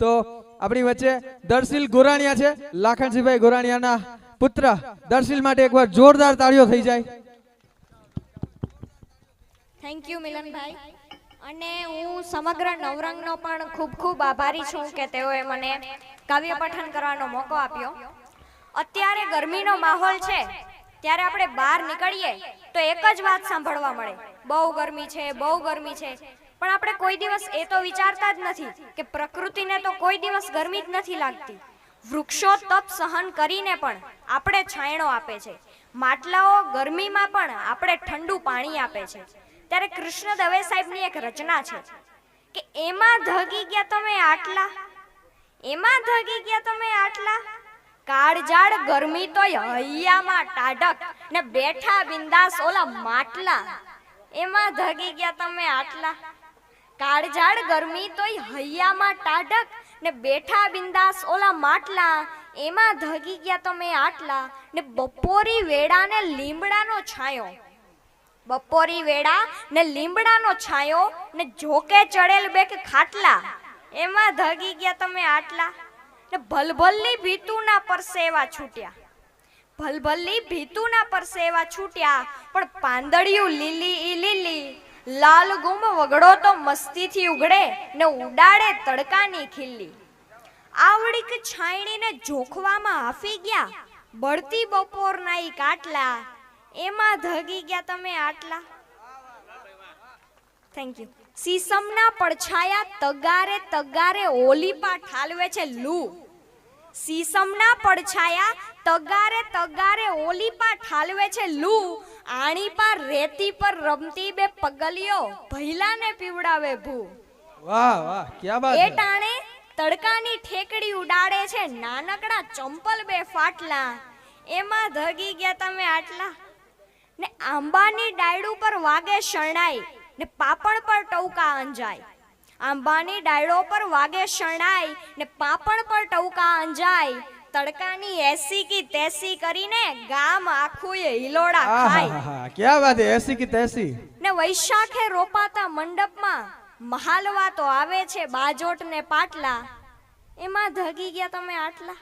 તો આપણી વચ્ચે દર્શિલ ગોરાણીયા છે લાખણજીભાઈ ગોરાણીયાના પુત્ર. દર્શિલ માટે એકવાર જોરદાર તાળીઓ થઈ જાય. Thank you Milanbhai. અને હું સમગ્ર નવરંગનો પણ ખૂબ ખૂબ આભારી છું કે તેઓએ મને કાવ્ય પઠન કરવાનો મોકો આપ્યો. અત્યારે ગરમીનો માહોલ છે, ત્યારે આપણે બહાર નીકળીએ તો એક જ વાત સાંભળવા મળે. બહુ ગરમી છે, બહુ ગરમી છે. પણ આપણે કોઈ દિવસ એ તો વિચારતા જ નથી કે પ્રકૃતિને તો કોઈ દિવસ ગરમી જ નથી લાગતી. વૃક્ષો તપ સહન કરીને પણ આપણે છાંયડો આપે છે. માટલાઓ ગરમીમાં પણ આપણે ઠંડુ પાણી આપે છે. ત્યારે કૃષ્ણ દવે સાહેબની એક રચના છે કે એમાં ધગી ગયા તમે આટલા? એમાં ધગી ગયા તમે આટલા? કાળજાળ ગરમી તોય હૈયામાં ટાઢક ને બેઠા બિંદાસ ઓલા માટલા. એમાં ધગી ગયા તમે આટલા? કાળજાળ ગરમી તોય હૈયામાં ટાઢક ને બેઠા બિંદાસ ઓલા માટલા, એમાં ધગી ગયા તો મેં આટલા ને બપોરી વેડા ને લીમડાનો છાંયો. બપોરી વેડા ને લીમડાનો છાંયો ને જોકે ચડેલ બેક ખાટલા, એમાં ધગી ગયા તમે આટલા ને ભલભલની ભીતુના પરસેવા છૂટ્યા. ભલભલ્લી ભીતુના પરસેવા છૂટ્યા, પણ પાંદડિયું લીલી ઈ લીલી લાલ ગુમ વગડો તો મસ્તીથી ઉગડે ને ઉડાડે તડકાની ખીલ્લી. આવડીક છાયણીને જોખવામાં હાફી ગયા, બળતી બપોરના ઈ કાટલા. એમાં ધગી ગયા તમે આટલા. થેન્ક યુ સીસમના પડછાયા તગારે તગારે ઓલીપા ઠાલવે છે લૂ. સીસમના પડછાયા તગારે તગારે ઓલીપા ઠાલવે છે લૂ. આણી પર રેતી પર રમતી બે પગલીઓ ભૈલાને પીવડાવે ભૂ. વાહ વાહ ક્યા બાત એ ટાણે તડકાની ઠેકડી ઉડાડે છે નાનકડા ચંપલ બે ફાટલા. એમાં ધગી ગયા તમે આટલા. ને આંબાની ડાયડું પર વાગે શરણાઈ ને પાપણ પર ટૌકા અંજાય આંબાની ડાયડો પર વાગે શરણાઈ ને પાપણ પર ટૌકા અંજાય તડકાની એસી કી તેસી કરીને ગામ આખું એ હિલોડા ખાય. ક્યાં વાત હે એસી કી તેસી? ને વૈશાખે રોપાતા મંડપમાં મહાલવા તો આવે છે બાજોટ ને પાટલા. એમાં ધગી ગયા તમે આટલા?